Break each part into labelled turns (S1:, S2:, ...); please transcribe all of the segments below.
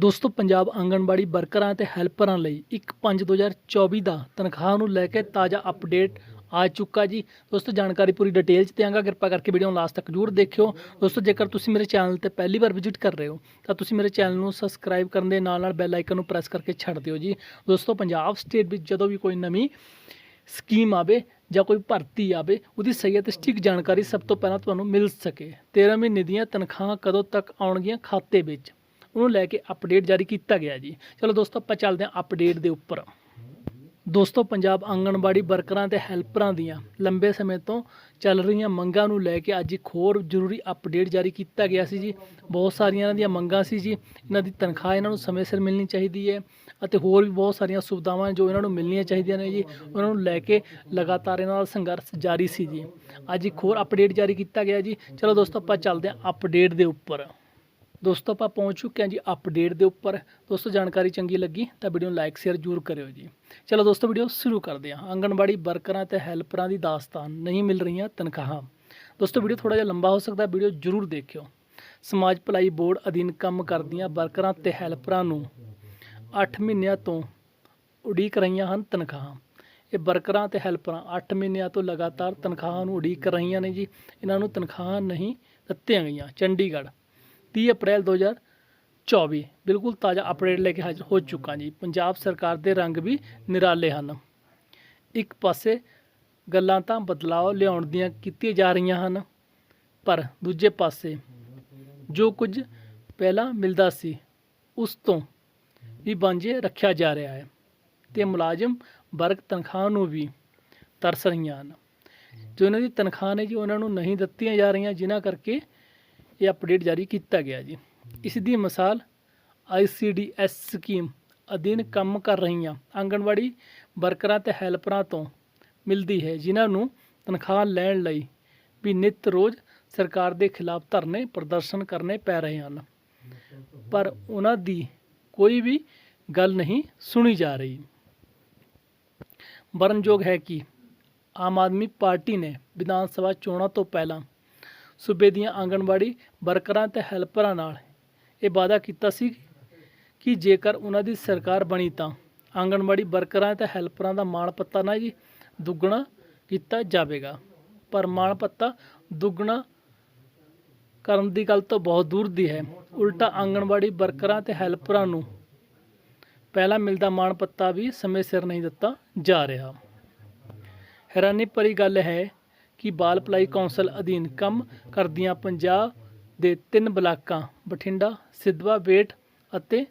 S1: ਦੋਸਤੋ, ਪੰਜਾਬ ਆਂਗਣਵਾੜੀ ਵਰਕਰਾਂ ਤੇ ਹੈਲਪਰਾਂ ਲਈ 1/5/2024 ਦਾ ਤਨਖਾਹ ਨੂੰ ਲੈ ਕੇ ਤਾਜ਼ਾ ਅਪਡੇਟ ਆ ਚੁੱਕਾ ਜੀ। ਦੋਸਤੋ, ਜਾਣਕਾਰੀ ਪੂਰੀ ਡਿਟੇਲ ਚ ਦਿਆਂਗਾ। ਕਿਰਪਾ ਕਰਕੇ ਵੀਡੀਓ ਨੂੰ ਲਾਸਟ ਤੱਕ ਜਰੂਰ ਦੇਖਿਓ। ਦੋਸਤੋ, ਜੇਕਰ ਤੁਸੀਂ ਮੇਰੇ ਚੈਨਲ ਤੇ ਪਹਿਲੀ ਵਾਰ ਵਿਜ਼ਿਟ ਕਰ ਰਹੇ ਹੋ, ਤਾਂ ਤੁਸੀਂ ਮੇਰੇ ਚੈਨਲ ਨੂੰ ਸਬਸਕ੍ਰਾਈਬ ਕਰਨ ਦੇ ਨਾਲ ਨਾਲ ਬੈਲ ਆਈਕਨ ਨੂੰ ਪ੍ਰੈਸ ਕਰਕੇ ਛੱਡ ਦਿਓ ਜੀ। ਦੋਸਤੋ, ਪੰਜਾਬ ਸਟੇਟ ਵਿੱਚ ਜਦੋਂ ਵੀ ਕੋਈ ਨਵੀਂ ਸਕੀਮ ਆਵੇ ਜਾਂ ਕੋਈ ਭਰਤੀ ਆਵੇ, ਉਹਦੀ ਸਹੀ ਅਤੇ ਸਟਿਕ ਜਾਣਕਾਰੀ ਸਭ ਤੋਂ ਪਹਿਲਾਂ ਤੁਹਾਨੂੰ ਮਿਲ ਸਕੇ। 13 ਮਹੀਨੇ ਦੀਆਂ ਤਨਖਾਹਾਂ ਕਦੋਂ ਤੱਕ ਆਉਣਗੀਆਂ? ਖਾਤੇ ਵਿੱਚ। ਉਹਨੂੰ ਲੈ ਕੇ ਅਪਡੇਟ ਜਾਰੀ ਕੀਤਾ ਗਿਆ ਜੀ। ਚਲੋ ਦੋਸਤੋ, ਆਪਾਂ ਚੱਲਦੇ ਹਾਂ ਅਪਡੇਟ ਦੇ ਉੱਪਰ। ਦੋਸਤੋ, ਪੰਜਾਬ ਆਂਗਣਵਾੜੀ ਵਰਕਰਾਂ ਤੇ ਹੈਲਪਰਾਂ ਦੀਆਂ ਲੰਬੇ ਸਮੇਂ ਤੋਂ ਚੱਲ ਰਹੀਆਂ ਮੰਗਾਂ ਨੂੰ ਲੈ ਕੇ ਅੱਜ ਇੱਕ ਹੋਰ ਜ਼ਰੂਰੀ ਅਪਡੇਟ ਜਾਰੀ ਕੀਤਾ ਗਿਆ ਸੀ ਜੀ। ਬਹੁਤ ਸਾਰੀਆਂ ਇਹਨਾਂ ਦੀਆਂ ਮੰਗਾਂ ਸੀ ਜੀ। ਇਹਨਾਂ ਦੀ ਤਨਖਾਹ ਇਹਨਾਂ ਨੂੰ ਸਮੇਂ ਸਿਰ ਮਿਲਣੀ ਚਾਹੀਦੀ ਹੈ ਅਤੇ ਹੋਰ ਵੀ ਬਹੁਤ ਸਾਰੀਆਂ ਸੁਵਿਧਾਵਾਂ ਜੋ ਇਹਨਾਂ ਨੂੰ ਮਿਲਣੀਆਂ ਚਾਹੀਦੀਆਂ ਨੇ ਜੀ। ਉਹਨਾਂ ਨੂੰ ਲੈ ਕੇ ਲਗਾਤਾਰ ਇਹਨਾਂ ਦਾ ਸੰਘਰਸ਼ ਜਾਰੀ ਸੀ ਜੀ। ਅੱਜ ਇੱਕ ਹੋਰ ਅਪਡੇਟ ਜਾਰੀ ਕੀਤਾ ਗਿਆ ਜੀ। ਚਲੋ ਦੋਸਤੋ, ਆਪਾਂ ਚੱਲਦੇ ਹਾਂ ਅਪਡੇਟ ਦੇ ਉੱਪਰ। ਦੋਸਤੋ, ਆਪਾਂ ਪਹੁੰਚ ਚੁੱਕੇ ਹਾਂ ਜੀ ਅਪਡੇਟ ਦੇ ਉੱਪਰ। ਦੋਸਤੋ, ਜਾਣਕਾਰੀ ਚੰਗੀ ਲੱਗੀ ਤਾਂ ਵੀਡੀਓ ਨੂੰ ਲਾਈਕ ਸ਼ੇਅਰ ਜ਼ਰੂਰ ਕਰਿਓ ਜੀ। ਚਲੋ ਦੋਸਤੋ ਵੀਡੀਓ ਸ਼ੁਰੂ ਕਰਦੇ ਹਾਂ। ਆਂਗਣਵਾੜੀ ਵਰਕਰਾਂ ਤੇ ਹੈਲਪਰਾਂ ਦੀ ਦਾਸਤਾਨ ਨਹੀਂ ਮਿਲ ਰਹੀਆਂ ਤਨਖਾਹਾਂ। ਦੋਸਤੋ ਵੀਡੀਓ ਥੋੜਾ ਜਿਹਾ ਲੰਬਾ ਹੋ ਸਕਦਾ ਵੀਡੀਓ ਜ਼ਰੂਰ ਦੇਖਿਓ। ਸਮਾਜ ਭਲਾਈ ਬੋਰਡ ਅਧੀਨ ਕੰਮ ਕਰਦੀਆਂ ਵਰਕਰਾਂ ਤੇ ਹੈਲਪਰਾਂ ਨੂੰ 8 ਮਹੀਨਿਆਂ ਤੋਂ ਉਡੀਕ ਰਹੀਆਂ ਹਨ ਤਨਖਾਹਾਂ। ਇਹ ਵਰਕਰਾਂ ਤੇ ਹੈਲਪਰਾਂ 8 ਮਹੀਨਿਆਂ ਤੋਂ ਲਗਾਤਾਰ ਤਨਖਾਹਾਂ ਨੂੰ ਉਡੀਕ ਰਹੀਆਂ ਨੇ ਜੀ। ਇਹਨਾਂ ਨੂੰ ਤਨਖਾਹਾਂ ਨਹੀਂ ਦਿੱਤੀਆਂ ਗਈਆਂ। ਚੰਡੀਗੜ੍ਹ 30 ਅਪ੍ਰੈਲ 2024 ਬਿਲਕੁਲ ਤਾਜ਼ਾ ਅਪਡੇਟ ਲੈ ਕੇ ਹਾਜ਼ਰ ਹੋ ਚੁੱਕਾ ਜੀ। ਪੰਜਾਬ ਸਰਕਾਰ ਦੇ ਰੰਗ ਵੀ ਨਿਰਾਲੇ ਹਨ। ਇੱਕ ਪਾਸੇ ਗੱਲਾਂ ਤਾਂ ਬਦਲਾਅ ਲਿਆਉਣ ਦੀਆਂ ਕੀਤੀਆਂ ਜਾ ਰਹੀਆਂ ਹਨ, ਪਰ ਦੂਜੇ ਪਾਸੇ ਜੋ ਕੁਝ ਪਹਿਲਾਂ ਮਿਲਦਾ ਸੀ, ਉਸ ਤੋਂ ਵੀ ਵਾਂਝੇ ਰੱਖਿਆ ਜਾ ਰਿਹਾ ਹੈ ਤੇ ਮੁਲਾਜ਼ਮ ਵਰਗ ਤਨਖਾਹ ਨੂੰ ਵੀ ਤਰਸ ਰਹੀਆਂ ਹਨ। ਜੋ ਇਹਨਾਂ ਦੀ ਤਨਖਾਹ ਨੇ ਜੀ, ਉਹਨਾਂ ਨੂੰ ਨਹੀਂ ਦਿੱਤੀਆਂ ਜਾ ਰਹੀਆਂ, ਜਿਨ੍ਹਾਂ ਕਰਕੇ ਇਹ ਅਪਡੇਟ ਜਾਰੀ ਕੀਤਾ ਗਿਆ ਜੀ। ਇਸ ਦੀ ਮਿਸਾਲ ਆਈਸੀਡੀਐਸ ਸਕੀਮ ਅਧੀਨ ਕੰਮ ਕਰ ਰਹੀਆਂ ਆਂਗਣਵਾੜੀ ਵਰਕਰਾਂ ਤੇ ਹੈਲਪਰਾਂ ਤੋਂ ਮਿਲਦੀ ਹੈ, ਜਿਨ੍ਹਾਂ ਨੂੰ ਤਨਖਾਹ ਲੈਣ ਲਈ ਵੀ ਨਿਤ ਰੋਜ਼ ਸਰਕਾਰ ਦੇ ਖਿਲਾਫ ਧਰਨੇ ਪ੍ਰਦਰਸ਼ਨ ਕਰਨੇ ਪੈ ਰਹੇ ਹਨ। ਪਰ ਉਹਨਾਂ ਦੀ ਕੋਈ ਵੀ ਗੱਲ ਨਹੀਂ ਸੁਣੀ ਜਾ ਰਹੀ। ਵਰਨਯੋਗ ਹੈ ਕਿ ਆਮ ਆਦਮੀ ਪਾਰਟੀ ਨੇ ਵਿਧਾਨ ਸਭਾ ਚੋਣਾਂ ਤੋਂ ਪਹਿਲਾਂ ਸੂਬੇ ਦੀਆਂ ਆਂਗਣਵਾੜੀ ਵਰਕਰਾਂ ਤੇ ਹੈਲਪਰਾਂ ਨਾਲ ਇਹ ਵਾਅਦਾ ਕੀਤਾ ਸੀ ਕਿ ਜੇਕਰ ਉਹਨਾਂ ਦੀ ਸਰਕਾਰ ਬਣੀ ਤਾਂ ਆਂਗਣਵਾੜੀ ਵਰਕਰਾਂ ਤੇ ਹੈਲਪਰਾਂ ਦਾ ਮਾਣ ਪੱਤਾ ਨਾ ਜੀ ਦੁੱਗਣਾ ਕੀਤਾ ਜਾਵੇਗਾ। ਪਰ ਮਾਣ ਪੱਤਾ ਦੁੱਗਣਾ ਕਰਨ ਦੀ ਗੱਲ ਤੋਂ ਬਹੁਤ ਦੂਰ ਦੀ ਹੈ। ਉਲਟਾ ਆਂਗਣਵਾੜੀ ਵਰਕਰਾਂ ਤੇ ਹੈਲਪਰਾਂ ਨੂੰ ਪਹਿਲਾਂ ਮਿਲਦਾ ਮਾਣ ਪੱਤਾ ਵੀ ਸਮੇਂ ਸਿਰ ਨਹੀਂ ਦਿੱਤਾ ਜਾ ਰਿਹਾ। ਹੈਰਾਨੀ ਭਰੀ ਗੱਲ ਹੈ ਕਿ ਬਾਲ ਭਲਾਈ ਕੌਂਸਲ ਅਧੀਨ ਕੰਮ ਕਰਦੀਆਂ ਪੰਜਾਬ ਦੇ ਤਿੰਨ ਬਲਾਕਾਂ, ਬਠਿੰਡਾ, ਸਿੱਧਵਾ, ਬੇਟ ਅਤੇ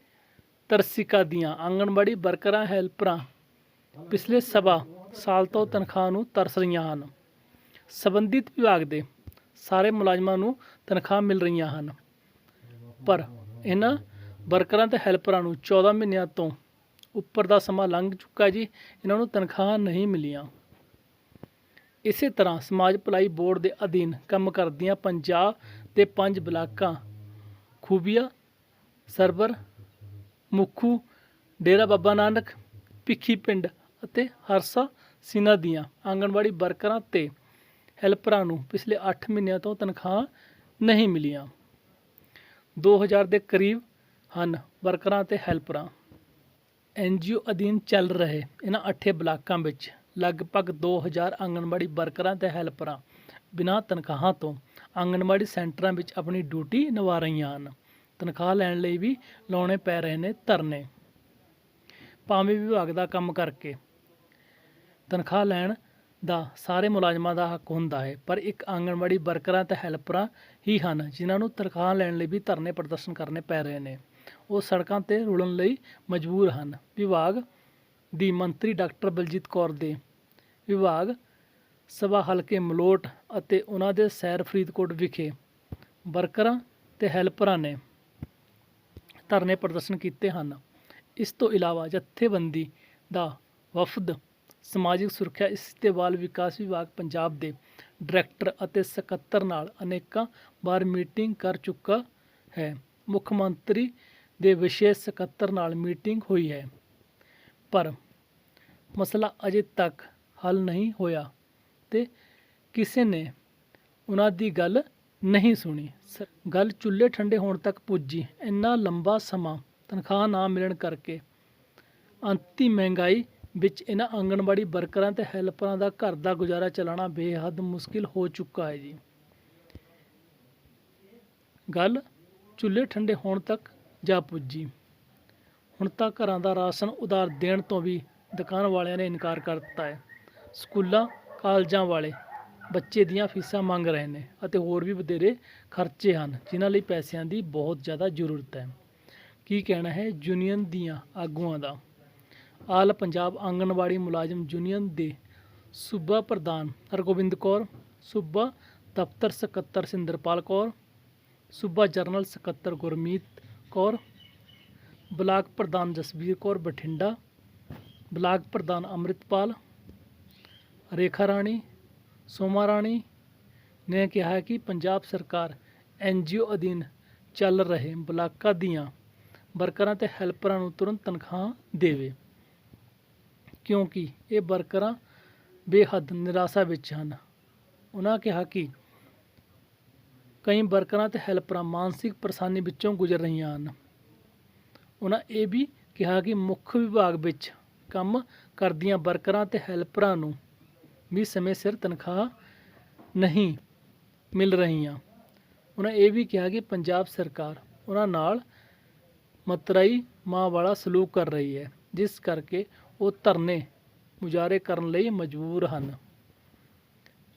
S1: ਤਰਸਿਕਾ ਦੀਆਂ ਆਂਗਣਵਾੜੀ ਵਰਕਰਾਂ, ਹੈਲਪਰਾਂ ਪਿਛਲੇ ਸਵਾ ਸਾਲ ਤੋਂ ਤਨਖਾਹ ਨੂੰ ਤਰਸ ਰਹੀਆਂ ਹਨ। ਸੰਬੰਧਿਤ ਵਿਭਾਗ ਦੇ ਸਾਰੇ ਮੁਲਾਜ਼ਮਾਂ ਨੂੰ ਤਨਖਾਹ ਮਿਲ ਰਹੀਆਂ ਹਨ। ਪਰ ਇਹਨਾਂ ਵਰਕਰਾਂ ਤੇ ਹੈਲਪਰਾਂ ਨੂੰ 14 ਮਹੀਨਿਆਂ ਤੋਂ ਉੱਪਰ ਦਾ ਸਮਾਂ ਲੰਘ ਚੁੱਕਾ ਜੀ। ਇਹਨਾਂ ਨੂੰ ਤਨਖਾਹ ਨਹੀਂ ਮਿਲੀਆਂ। ਇਸੇ ਤਰ੍ਹਾਂ ਸਮਾਜ ਭਲਾਈ ਬੋਰਡ ਦੇ ਅਧੀਨ ਕੰਮ ਕਰਦੀਆਂ ਪੰਜਾਬ ਦੇ ਪੰਜ ਬਲਾਕਾਂ, ਖੂਬੀਆ, ਸਰਬਰ, ਮੁਖੂ, ਡੇਰਾ ਬਾਬਾ ਨਾਨਕ, ਭਿੱਖੀ ਪਿੰਡ ਅਤੇ ਹਰਸਾ ਸਿਨਾ ਦੀਆਂ ਆਂਗਣਵਾੜੀ ਵਰਕਰਾਂ ਤੇ ਹੈਲਪਰਾਂ ਨੂੰ ਪਿਛਲੇ 8 ਮਹੀਨਿਆਂ ਤੋਂ ਤਨਖਾਹ ਨਹੀਂ ਮਿਲੀਆਂ। 2000 ਦੇ ਕਰੀਬ ਹਨ ਵਰਕਰਾਂ ਤੇ ਹੈਲਪਰਾਂ। ਐਨਜੀਓ ਅਧੀਨ ਚੱਲ ਰਹੇ ਇਹਨਾਂ ਅੱਠੇ ਬਲਾਕਾਂ ਵਿੱਚ। ਲਗਭਗ 2000 ਆਂਗਣਵਾੜੀ ਵਰਕਰਾਂ ਤੇ ਹੈਲਪਰਾਂ ਬਿਨਾਂ ਤਨਖਾਹਾਂ ਤੋਂ ਆਂਗਣਵਾੜੀ ਸੈਂਟਰਾਂ ਵਿੱਚ ਆਪਣੀ ਡਿਊਟੀ ਨਿਭਾ ਰਹੀਆਂ ਹਨ। ਤਨਖਾਹ ਲੈਣ ਲਈ ਵੀ ਲਾਉਣੇ ਪੈ ਰਹੇ ਨੇ ਧਰਨੇ। ਭਾਵੇਂ ਵਿਭਾਗ ਦਾ ਕੰਮ ਕਰਕੇ ਤਨਖਾਹ ਲੈਣ ਦਾ ਸਾਰੇ ਮੁਲਾਜ਼ਮਾਂ ਦਾ ਹੱਕ ਹੁੰਦਾ ਹੈ, ਪਰ ਇੱਕ ਆਂਗਣਵਾੜੀ ਵਰਕਰਾਂ ਤੇ ਹੈਲਪਰਾਂ ਹੀ ਹਨ, ਜਿਨ੍ਹਾਂ ਨੂੰ ਤਨਖਾਹ ਲੈਣ ਲਈ ਵੀ ਧਰਨੇ ਪ੍ਰਦਰਸ਼ਨ ਕਰਨੇ ਪੈ ਰਹੇ ਨੇ। ਉਹ ਸੜਕਾਂ ਤੇ ਰੁਲਣ ਲਈ ਮਜਬੂਰ ਹਨ। ਵਿਭਾਗ ਦੀ ਮੰਤਰੀ ਡਾਕਟਰ ਬਲਜੀਤ ਕੌਰ ਦੇ ਵਿਭਾਗ, ਸਭਾ ਹਲਕੇ ਮਲੋਟ ਅਤੇ ਉਹਨਾਂ ਦੇ ਸੈਰ ਫਰੀਦਕੋਟ ਵਿਖੇ ਵਰਕਰਾਂ ਤੇ ਹੈਲਪਰਾਂ ਨੇ ਧਰਨੇ ਪ੍ਰਦਰਸ਼ਨ ਕੀਤੇ ਹਨ। ਇਸ ਤੋਂ ਇਲਾਵਾ ਜਥੇਬੰਦੀ ਦਾ ਵਫਦ, ਸਮਾਜਿਕ ਸੁਰੱਖਿਆ ਇਸਤੇ ਬਾਲ ਵਿਕਾਸ ਵਿਭਾਗ ਪੰਜਾਬ ਦੇ ਡਾਇਰੈਕਟਰ ਅਤੇ ਸਕੱਤਰ ਨਾਲ ਅਨੇਕਾਂ ਵਾਰ ਮੀਟਿੰਗ ਕਰ ਚੁੱਕਾ ਹੈ। ਮੁੱਖ ਮੰਤਰੀ ਦੇ ਵਿਸ਼ੇਸ਼ ਸਕੱਤਰ ਨਾਲ ਮੀਟਿੰਗ ਹੋਈ ਹੈ। ਪਰ ਮਸਲਾ ਅਜੇ ਤੱਕ ਹੱਲ ਨਹੀਂ ਹੋਇਆ ਤੇ ਕਿਸੇ ਨੇ ਉਹਨਾਂ ਦੀ ਗੱਲ ਨਹੀਂ ਸੁਣੀ। ਸ- ਗੱਲ ਚੁੱਲ੍ਹੇ ਠੰਡੇ ਹੋਣ ਤੱਕ ਪੁੱਜੀ। ਇੰਨਾ ਲੰਬਾ ਸਮਾਂ ਤਨਖਾਹ ਨਾ ਮਿਲਣ ਕਰਕੇ ਅੰਤੀ ਮਹਿੰਗਾਈ ਵਿੱਚ ਇਹਨਾਂ ਆਂਗਣਵਾੜੀ ਵਰਕਰਾਂ ਤੇ ਹੈਲਪਰਾਂ ਦਾ ਘਰ ਦਾ ਗੁਜ਼ਾਰਾ ਚਲਾਉਣਾ ਬੇਹੱਦ ਮੁਸ਼ਕਿਲ ਹੋ ਚੁੱਕਾ ਹੈ ਜੀ। ਗੱਲ ਚੁੱਲ੍ਹੇ ਠੰਡੇ ਹੋਣ ਤੱਕ ਜਾ ਪੁੱਜੀ। ਹੁਣ ਤਾਂ ਘਰਾਂ ਦਾ ਰਾਸ਼ਨ ਉਧਾਰ ਦੇਣ ਤੋਂ ਵੀ ਦੁਕਾਨ ਵਾਲਿਆਂ ਨੇ ਇਨਕਾਰ ਕਰ ਦਿੱਤਾ ਹੈ। ਸਕੂਲਾਂ, ਕਾਲਜਾਂ ਵਾਲੇ ਬੱਚੇ ਦੀਆਂ ਫੀਸਾਂ ਮੰਗ ਰਹੇ ਨੇ ਅਤੇ ਹੋਰ ਵੀ ਵਧੇਰੇ ਖਰਚੇ ਹਨ, ਜਿਨ੍ਹਾਂ ਲਈ ਪੈਸਿਆਂ ਦੀ ਬਹੁਤ ਜ਼ਿਆਦਾ ਜ਼ਰੂਰਤ ਹੈ। ਕੀ ਕਹਿਣਾ ਹੈ ਯੂਨੀਅਨ ਦੀਆਂ ਆਗੂਆਂ ਦਾ? ਆਲ ਪੰਜਾਬ ਆਂਗਣਵਾੜੀ ਮੁਲਾਜ਼ਮ ਯੂਨੀਅਨ ਦੇ ਸੂਬਾ ਪ੍ਰਧਾਨ ਹਰਗੋਬਿੰਦ ਕੌਰ, ਸੂਬਾ ਦਫ਼ਤਰ ਸਕੱਤਰ ਸਿੰਦਰਪਾਲ ਕੌਰ, ਸੂਬਾ ਜਰਨਲ ਸਕੱਤਰ ਗੁਰਮੀਤ ਕੌਰ, ਬਲਾਕ ਪ੍ਰਧਾਨ ਜਸਬੀਰ ਕੌਰ ਬਠਿੰਡਾ, ਬਲਾਕ ਪ੍ਰਧਾਨ ਅੰਮ੍ਰਿਤਪਾਲ ਰੇਖਾ ਰਾਣੀ, ਸੋਮਾ ਰਾਣੀ ਨੇ ਕਿਹਾ ਹੈ ਕਿ ਪੰਜਾਬ ਸਰਕਾਰ ਐਨਜੀਓ ਅਧੀਨ ਚੱਲ ਰਹੇ ਬਲਾਕਾਂ ਦੀਆਂ ਵਰਕਰਾਂ ਤੇ ਹੈਲਪਰਾਂ ਨੂੰ ਤੁਰੰਤ ਤਨਖਾਹ ਦੇਵੇ। ਕਿਉਂਕਿ ਇਹ ਵਰਕਰਾਂ ਬੇਹੱਦ ਨਿਰਾਸ਼ਾ ਵਿੱਚ ਹਨ। ਉਹਨਾਂ ਕਿਹਾ ਕਿ ਕਈ ਵਰਕਰਾਂ ਤੇ ਹੈਲਪਰਾਂ ਮਾਨਸਿਕ ਪਰੇਸ਼ਾਨੀ ਵਿੱਚੋਂ ਗੁਜ਼ਰ ਰਹੀਆਂ ਹਨ। ਉਹਨਾਂ ਇਹ ਵੀ ਕਿਹਾ ਕਿ ਮੁੱਖ ਵਿਭਾਗ ਵਿੱਚ ਕੰਮ ਕਰਦੀਆਂ ਵਰਕਰਾਂ ਤੇ ਹੈਲਪਰਾਂ ਨੂੰ ਵੀ ਸਮੇਂ ਸਿਰ ਤਨਖਾਹ ਨਹੀਂ ਮਿਲ ਰਹੀਆਂ। ਉਹਨਾਂ ਇਹ ਵੀ ਕਿਹਾ ਕਿ ਪੰਜਾਬ ਸਰਕਾਰ ਉਹਨਾਂ ਨਾਲ ਮਤਰਾਈ ਮਾਂ ਵਾਲਾ ਸਲੂਕ ਕਰ ਰਹੀ ਹੈ, ਜਿਸ ਕਰਕੇ ਉਹ ਧਰਨੇ ਮੁਜ਼ਾਹਰੇ ਕਰਨ ਲਈ ਮਜਬੂਰ ਹਨ।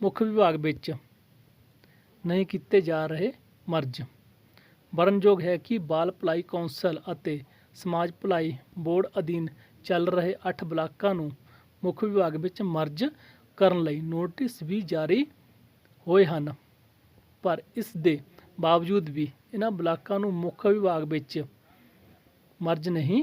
S1: ਮੁੱਖ ਵਿਭਾਗ ਵਿੱਚ ਨਹੀਂ ਕੀਤੇ ਜਾ ਰਹੇ ਮਰਜ। ਵਰਨਯੋਗ ਹੈ ਕਿ ਬਾਲ ਭਲਾਈ ਕੌਂਸਲ ਅਤੇ ਸਮਾਜ ਭਲਾਈ ਬੋਰਡ ਅਧੀਨ ਚੱਲ ਰਹੇ 8 ਬਲਾਕਾਂ ਨੂੰ ਮੁੱਖ ਵਿਭਾਗ ਵਿੱਚ ਮਰਜ ਕਰਨ ਲਈ ਨੋਟਿਸ ਵੀ ਜਾਰੀ ਹੋਏ ਹਨ। ਪਰ ਇਸ ਦੇ ਬਾਵਜੂਦ ਵੀ ਇਹਨਾਂ ਬਲਾਕਾਂ ਨੂੰ ਮੁੱਖ ਵਿਭਾਗ ਵਿੱਚ ਮਰਜ ਨਹੀਂ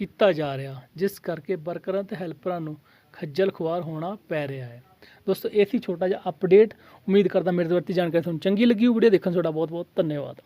S1: ਕੀਤਾ ਜਾ ਰਿਹਾ, ਜਿਸ ਕਰਕੇ ਵਰਕਰਾਂ ਤੇ ਹੈਲਪਰਾਂ ਨੂੰ ਖੱਜਲ ਖੁਆਰ ਹੋਣਾ ਪੈ ਰਿਹਾ ਹੈ। ਦੋਸਤੋ, ਇਹ ਸੀ ਛੋਟਾ ਜਿਹਾ ਅਪਡੇਟ ਉਮੀਦ ਕਰਦਾ ਮੇਰੇ ਤੋਂ ਵਰਤੀ ਜਾਣਕਾਰੀ ਤੁਹਾਨੂੰ ਚੰਗੀ ਲੱਗੀ ਵੀਡੀਓ ਦੇਖਣ ਤੁਹਾਡਾ ਬਹੁਤ ਬਹੁਤ ਧੰਨਵਾਦ।